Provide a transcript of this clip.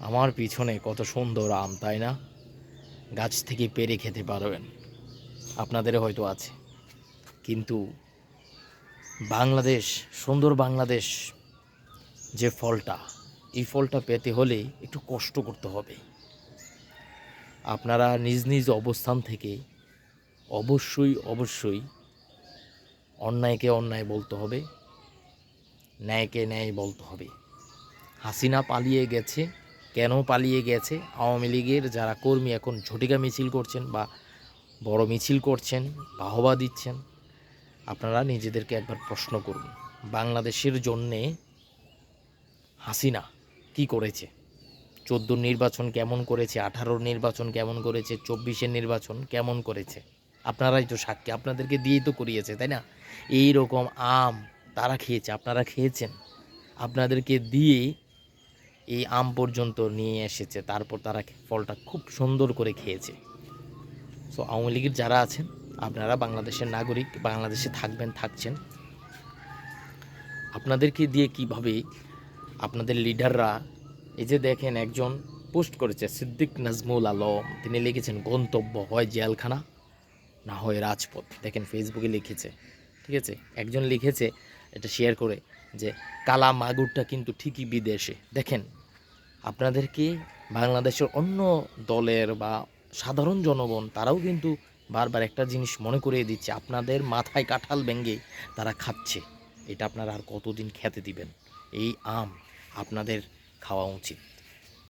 আমার পিছনে কত সুন্দর আম, তাই না? গাছ থেকে পেরে খেতে পারবেন। আপনাদের হয়তো আছে। কিন্তু বাংলাদেশ, সুন্দর বাংলাদেশ যে ফলটা, এই ফলটা পেতে হলে একটু কষ্ট করতে হবে। আপনারা নিজ নিজ অবস্থান থেকে অবশ্যই অবশ্যই অন্যায়কে অন্যায় বলতে হবে, ন্যায়কে ন্যায় বলতে হবে। হাসিনা পালিয়ে গেছে। কেন পালিয়ে গেছে? আওয়ামী লীগের যারা কর্মী এখন ঝটিকা মিছিল করছেন বা বড় মিছিল করছেন বাহবা দিচ্ছেন, আপনারা নিজেদেরকে একবার প্রশ্ন করুন, বাংলাদেশের জন্যে হাসিনা কি করেছে? চোদ্দোর নির্বাচন কেমন করেছে? আঠারোর নির্বাচন কেমন করেছে? চব্বিশের নির্বাচন কেমন করেছে? আপনারাই তো সাক্ষী, আপনাদেরকে দিয়েই তো করিয়েছে, তাই না? এই রকম আম তারা খেয়েছে, আপনারা খেয়েছেন। আপনাদেরকে দিয়ে এই আম পর্যন্ত নিয়ে এসেছে। তারপর তারা ফলটা খুব সুন্দর করে খেয়েছে। সো আওয়ামী লীগের যারা আছেন, আপনারা বাংলাদেশের নাগরিক, বাংলাদেশে থাকবেন, থাকছেন। আপনাদেরকে দিয়ে কীভাবে আপনাদের লিডাররা, এই যে দেখেন একজন পোস্ট করেছে, সিদ্দিক নাজমুল আলম। তিনি লিখেছেন, গন্তব্য হয় জেলখানা, না হয় রাজপথ। দেখেন ফেসবুকে লিখেছে, ঠিক আছে? একজন লিখেছে, এটা শেয়ার করে যে কালা মাগুরটা কিন্তু ঠিকই বিদেশে। দেখেন আপনাদেরকে বাংলাদেশের অন্য দলের বা সাধারণ জনগণ, তারাও কিন্তু বারবার একটা জিনিস মনে করিয়ে দিচ্ছে, আপনাদের মাথায় কাঁঠাল ব্যঙ্গে তারা খাচ্ছে। এটা আপনারা আর কতদিন খেতে দিবেন? এই আম আপনাদের খাওয়া উচিত।